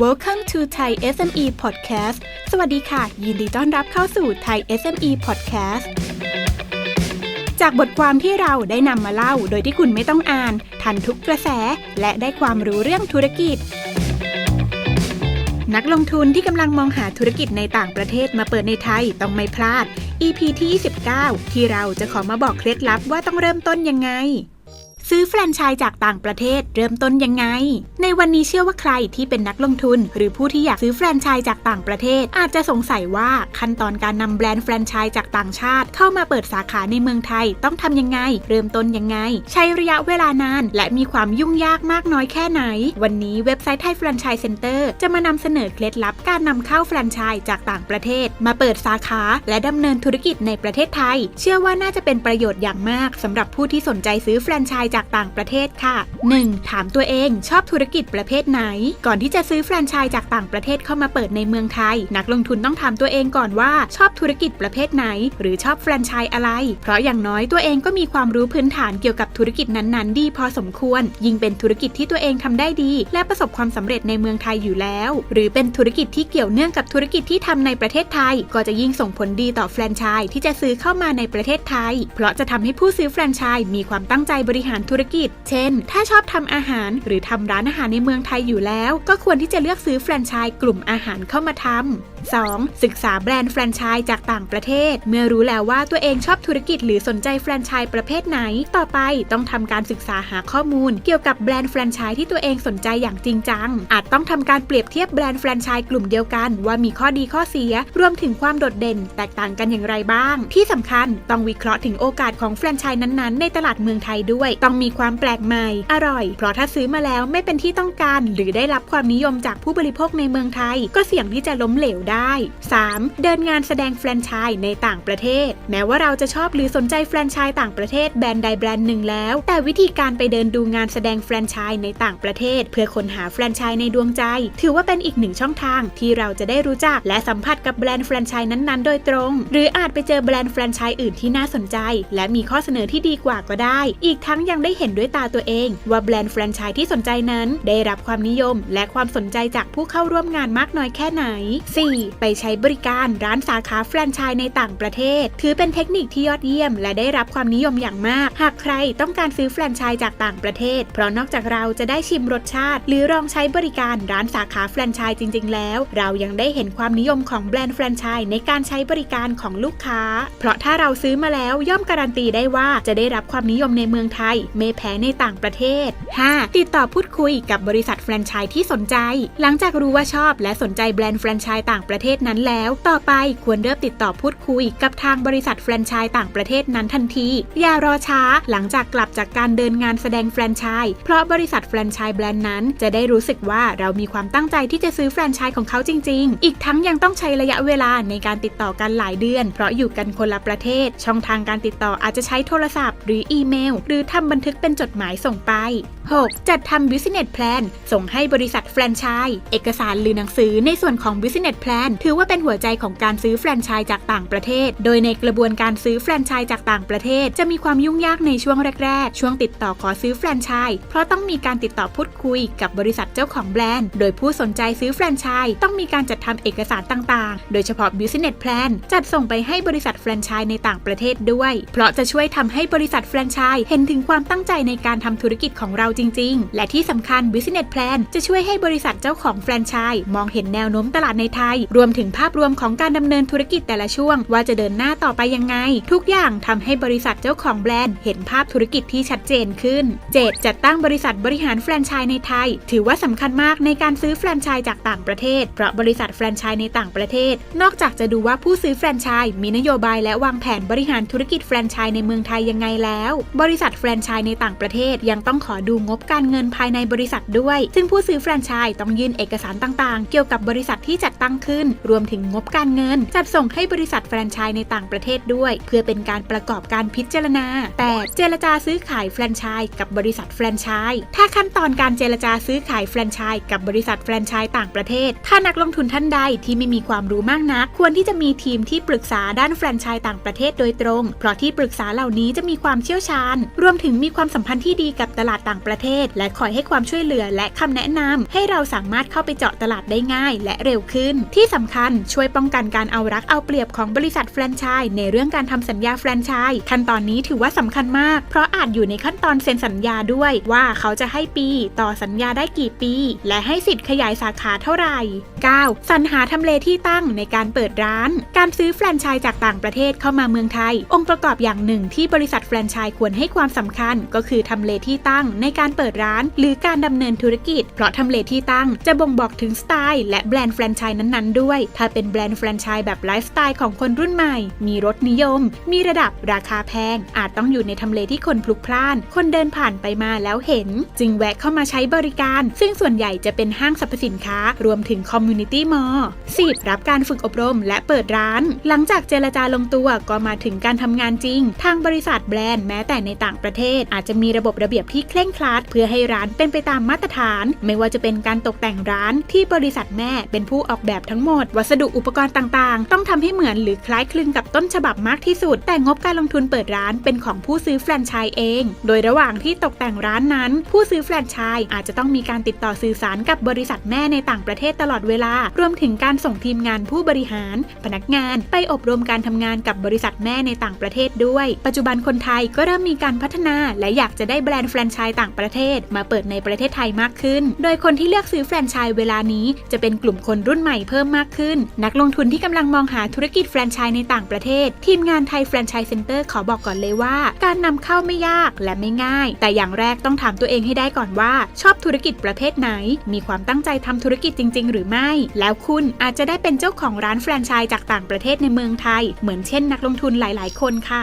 Welcome to Thai SME Podcast สวัสดีค่ะ ยินดีต้อนรับเข้าสู่ Thai SME Podcast จากบทความที่เราได้นำมาเล่าโดยที่คุณไม่ต้องอ่าน ทันทุกกระแส และได้ความรู้เรื่องธุรกิจ นักลงทุนที่กำลังมองหาธุรกิจในต่างประเทศมาเปิดในไทยต้องไม่พลาด EP ที่ 29 ที่เราจะขอมาบอกเคล็ดลับว่าต้องเริ่มต้นยังไง ซื้อแฟรนไชส์จากต่างประเทศเริ่มต้นยังไง ในวันนี้เชื่อว่าใครที่เป็นนักลงทุน หรือผู้ที่อยากซื้อแฟรนไชส์จากต่างประเทศ อาจจะสงสัยว่าขั้นตอนการนำแบรนด์แฟรนไชส์จากต่างชาติ เข้ามาเปิดสาขาในเมืองไทยต้องทำยังไง เริ่มต้นยังไง ใช้ระยะเวลานาน และมีความยุ่งยากมากน้อยแค่ไหน วันนี้เว็บไซต์ไทยแฟรนไชส์เซ็นเตอร์จะมานำเสนอเคล็ดลับการนำเข้าแฟรนไชส์จากต่างประเทศ มาเปิดสาขาและดำเนินธุรกิจในประเทศไทย เชื่อว่าน่าจะเป็นประโยชน์อย่างมากสำหรับผู้ที่สนใจซื้อแฟรนไชส์จากต่างประเทศค่ะ 1. ถามตัวเองชอบธุรกิจประเภทไหน ก่อนที่จะซื้อแฟรนไชส์จากต่างประเทศเข้ามาเปิดในเมืองไทย นักลงทุนต้องถามตัวเองก่อนว่าชอบธุรกิจประเภทไหน หรือชอบแฟรนไชส์อะไร เพราะอย่างน้อยตัวเองก็มีความรู้พื้นฐานเกี่ยวกับธุรกิจนั้นๆ ดีพอสมควร ยิ่งเป็นธุรกิจที่ตัวเองทำได้ดี และประสบความสำเร็จในเมืองไทยอยู่แล้ว หรือเป็นธุรกิจที่เกี่ยวเนื่องกับธุรกิจที่ทำในประเทศไทย ก็จะยิ่งส่งผลดีต่อแฟรนไชส์ที่จะซื้อเข้ามาในประเทศไทย เพราะจะทำให้ผู้ซื้อแฟรนไชส์มีความตั้งใจบริหารธุรกิจ เช่น ถ้าชอบทำอาหารหรือทำร้านอาหารในเมืองไทยอยู่แล้ว ก็ควรที่จะเลือกซื้อแฟรนไชส์กลุ่มอาหารเข้ามาทำ 2. ศึกษาแบรนด์แฟรนไชส์จากต่างประเทศ เมื่อรู้แล้วว่าตัวเองชอบธุรกิจหรือสนใจแฟรนไชส์ประเภทไหน ต่อไปต้องทำการศึกษาหาข้อมูล เกี่ยวกับแบรนด์แฟรนไชส์ที่ตัวเองสนใจอย่างจริงจัง อาจต้องทำการเปรียบเทียบแบรนด์แฟรนไชส์กลุ่มเดียวกัน ว่ามีข้อดีข้อเสีย รวมถึงความโดดเด่น แตกต่างกันอย่างไรบ้าง ที่สำคัญต้องวิเคราะห์ถึงโอกาสของแฟรนไชส์นั้นๆ ในตลาดเมืองไทยด้วยต้องมีความแปลกใหม่ อร่อย เพราะถ้าซื้อมาแล้วไม่เป็นที่ต้องการ หรือได้รับความนิยมจากผู้บริโภคในเมืองไทย ก็เสี่ยงที่จะล้มเหลวได้ 3. เดินงานแสดงแฟรนไชส์ในต่างประเทศ แม้ว่าเราจะชอบหรือสนใจแฟรนไชส์ต่างประเทศแบรนด์ใดแบรนด์หนึ่งแล้ว แต่วิธีการไปเดินดูงานแสดงแฟรนไชส์ในต่างประเทศ เพื่อค้นหาแฟรนไชส์ในดวงใจ ถือว่าเป็นอีกหนึ่งช่องทางที่เราจะได้รู้จัก และสัมผัสกับแบรนด์แฟรนไชส์นั้นๆ โดยตรง หรืออาจไปเจอแบรนด์แฟรนไชส์อื่นที่น่าสนใจ และมีข้อเสนอที่ดีกว่าก็ได้ อีกทั้งยังได้เห็นด้วยตาตัวเอง ว่าแบรนด์แฟรนไชส์ที่สนใจนั้น ได้รับความนิยม และความสนใจจากผู้เข้าร่วมงานมากน้อยแค่ไหน 4. ไปใช้บริการร้านสาขาแฟรนไชส์ในต่างประเทศ ถือเป็นเทคนิคที่ยอดเยี่ยม และได้รับความนิยมอย่างมาก หากใครต้องการซื้อแฟรนไชส์จากต่างประเทศ เพราะนอกจากเราจะได้ชิมรสชาติ หรือลองใช้บริการร้านสาขาแฟรนไชส์จริง ๆ แล้ว เรายังได้เห็นความนิยมของแบรนด์แฟรนไชส์ในการใช้บริการของลูกค้า เพราะถ้าเราซื้อมาแล้วย่อมการันตีได้ว่าจะได้รับความนิยมในเมืองไทยไม่แพ้ในต่างประเทศ 5. ติดต่อพูดคุยกับบริษัทแฟรนไชส์ที่สนใจ หลังจากรู้ว่าชอบและสนใจแบรนด์แฟรนไชส์ต่างประเทศนั้นแล้ว ต่อไปควรเริ่มติดต่อพูดคุยกับทางบริษัทแฟรนไชส์ต่างประเทศนั้นทันที อย่ารอช้าหลังจากกลับจากการเดินงานแสดงแฟรนไชส์เพราะบริษัทแฟรนไชส์แบรนด์นั้นจะได้รู้สึกว่าเรามีความตั้งใจที่จะซื้อแฟรนไชส์ของเขาจริง ๆ อีกทั้งยังต้องใช้ระยะเวลาในการติดต่อกันหลายเดือน เพราะอยู่กันคนละประเทศ ช่องทางการติดต่ออาจจะใช้โทรศัพท์ หรืออีเมล หรือทำบันทึกเป็นจดหมายส่งไป 6. จัดทำ business plan ส่งให้บริษัทแฟรนไชส์เอกสารหรือหนังสือในส่วนของ business plan ถือว่าเป็นหัวใจของการซื้อแฟรนไชส์จากต่างประเทศ โดยในกระบวนการซื้อแฟรนไชส์จากต่างประเทศ จะมีความยุ่งยากในช่วงแรก ๆ ช่วงติดต่อขอซื้อแฟรนไชส์เพราะต้องมีการติดต่อพูดคุยกับบริษัทเจ้าของแบรนด์ โดยผู้สนใจซื้อแฟรนไชส์ต้องมีการจัดทำเอกสารต่างๆ โดยเฉพาะ business plan จัดส่งไปให้บริษัทแฟรนไชส์ในต่างประเทศด้วย เพราะจะช่วยทำให้บริษัทแฟรนไชส์เห็นถึงความตั้งใจในการทำธุรกิจของเราจริง ๆ และที่สำคัญ business plan จะช่วยให้บริษัทเจ้าของแฟรนไชส์มองเห็นแนวโน้มตลาดในไทย รวมถึงภาพรวมของการดำเนินธุรกิจแต่ละช่วง ว่าจะเดินหน้าต่อไปยังไง ทุกอย่างทำให้บริษัทเจ้าของแบรนด์เห็นภาพธุรกิจที่ชัดเจนขึ้น 7. จัดตั้งบริษัทบริหารแฟรนไชส์ในไทย ถือว่าสำคัญมากในการซื้อแฟรนไชส์จากต่างประเทศเพราะบริษัทแฟรนไชส์ในต่างประเทศ นอกจากจะดูว่าผู้ซื้อแฟรนไชส์มีนโยบายและวางแผนบริหารธุรกิจแฟรนไชส์ในเมืองไทยยังไงแล้ว บริษัทแฟรนไชส์ในต่างประเทศ ยังต้องขอดูงบการเงินภายในบริษัทด้วย ซึ่งผู้ซื้อแฟรนไชส์ต้องยื่นเอกสารต่างๆ เกี่ยวกับบริษัทที่จัดตั้งขึ้น รวมถึงงบการเงิน จัดส่งให้บริษัทแฟรนไชส์ในต่างประเทศด้วย เพื่อเป็นการประกอบการพิจารณา แต่เจรจาซื้อขายแฟรนไชส์กับบริษัทแฟรนไชส์ถ้าขั้นตอนการเจรจาซื้อขายแฟรนไชส์กับบริษัทแฟรนไชส์ต่างประเทศ ถ้านักลงทุนท่านใดที่ไม่มีความรู้มากนัก ควรที่จะมีทีมที่ปรึกษาด้านแฟรนไชส์ต่างประเทศโดยตรง เพราะที่ปรึกษาเหล่านี้จะมีความเชี่ยวชาญ รวมถึงมีความสัมพันธ์ที่ดีกับตลาดต่างประเทศ และคอยให้ความช่วยเหลือและคำแนะนำให้เราสามารถเข้าไปเจาะตลาดได้ง่าย และเร็วขึ้น ที่สำคัญช่วยป้องกันการเอารักเอาเปรียบของบริษัทแฟรนไชส์ในเรื่องการทำสัญญาแฟรนไชส์ขั้นตอนนี้ถือว่าสำคัญมาก เพราะอาจอยู่ในขั้นตอนเซ็นสัญญาด้วยว่าเขาจะให้ปี ต่อสัญญาได้กี่ปี และให้สิทธิ์ขยายสาขาเท่าไหร่ 9. สรรหาทำเลที่ตั้งในการเปิดร้าน การซื้อแฟรนไชส์จากต่างประเทศเข้ามาเมืองไทย องค์ประกอบอย่างหนึ่งที่บริษัทแฟรนไชส์ควรให้ความสำคัญก็คือทำเลที่ตั้งในการเปิดร้าน หรือการดำเนินธุรกิจ เพราะทำเลที่ตั้งจะบ่งบอกถึงสไตล์และแบรนด์แฟรนไชส์นั้นๆ ด้วย ถ้าเป็นแบรนด์แฟรนไชส์แบบไลฟ์สไตล์ของคนรุ่นใหม่ มีรสนิยม มีระดับราคาแพง อาจต้องอยู่ในทำเลที่คนพลุกพล่าน คนเดินผ่านไปมาแล้วเห็น จึงแวะเข้ามาใช้บริการ ซึ่งส่วนใหญ่จะเป็นห้างสรรพสินค้า รวมถึงคอมมูนิตี้มอลล์ 10. รับการฝึกอบรมและเปิดร้าน หลังจากเจรจาลงตัวก็มาถึงการทำงานจริง ทางบริษัทแบรนด์แม้แต่ในต่างประเทศอาจจะมีระบบระเบียบที่เคร่งครัดเพื่อให้ร้านเป็นไปตามมาตรฐาน ไม่ว่าจะเป็นการตกแต่งร้านที่บริษัทแม่เป็นผู้ออกแบบทั้งหมด วัสดุอุปกรณ์ต่างๆ ต้องทำให้เหมือนหรือคล้ายคลึงกับต้นฉบับมากที่สุด แต่งบการลงทุนเปิดร้านเป็นของผู้ซื้อแฟรนไชส์เอง โดยระหว่างที่ตกแต่งร้านนั้น ผู้ซื้อแฟรนไชส์อาจจะต้องมีการติดต่อสื่อสารกับบริษัทแม่ในต่างประเทศตลอดเวลา รวมถึงการส่งทีมงานผู้บริหาร พนักงานไปอบรมการทำงานกับบริษัทแม่ในต่างประเทศด้วย ปัจจุบันคนไทยก็เริ่มมีการพัฒนาและอยากจะได้แบรนด์แฟรนไชส์ต่างประเทศ มาเปิดในประเทศไทยมากขึ้น โดยคนที่เลือกซื้อแฟรนไชส์เวลานี้จะเป็นกลุ่มคนรุ่นใหม่เพิ่มมากขึ้น นักลงทุนที่กำลังมองหาธุรกิจแฟรนไชส์ในต่างประเทศ ทีมงานไทยแฟรนไชส์เซ็นเตอร์ขอบอกก่อนเลยว่า การนำเข้าไม่ยากและไม่ง่าย แต่อย่างแรกต้องถามตัวเองให้ได้ก่อนว่า ชอบธุรกิจประเภทไหน มีความตั้งใจทำธุรกิจจริง ๆ หรือไม่ แล้วคุณอาจจะได้เป็นเจ้าของร้านแฟรนไชส์จากต่างประเทศในเมืองไทย เหมือนเช่นนักลงทุนหลาย ๆ คนค่ะ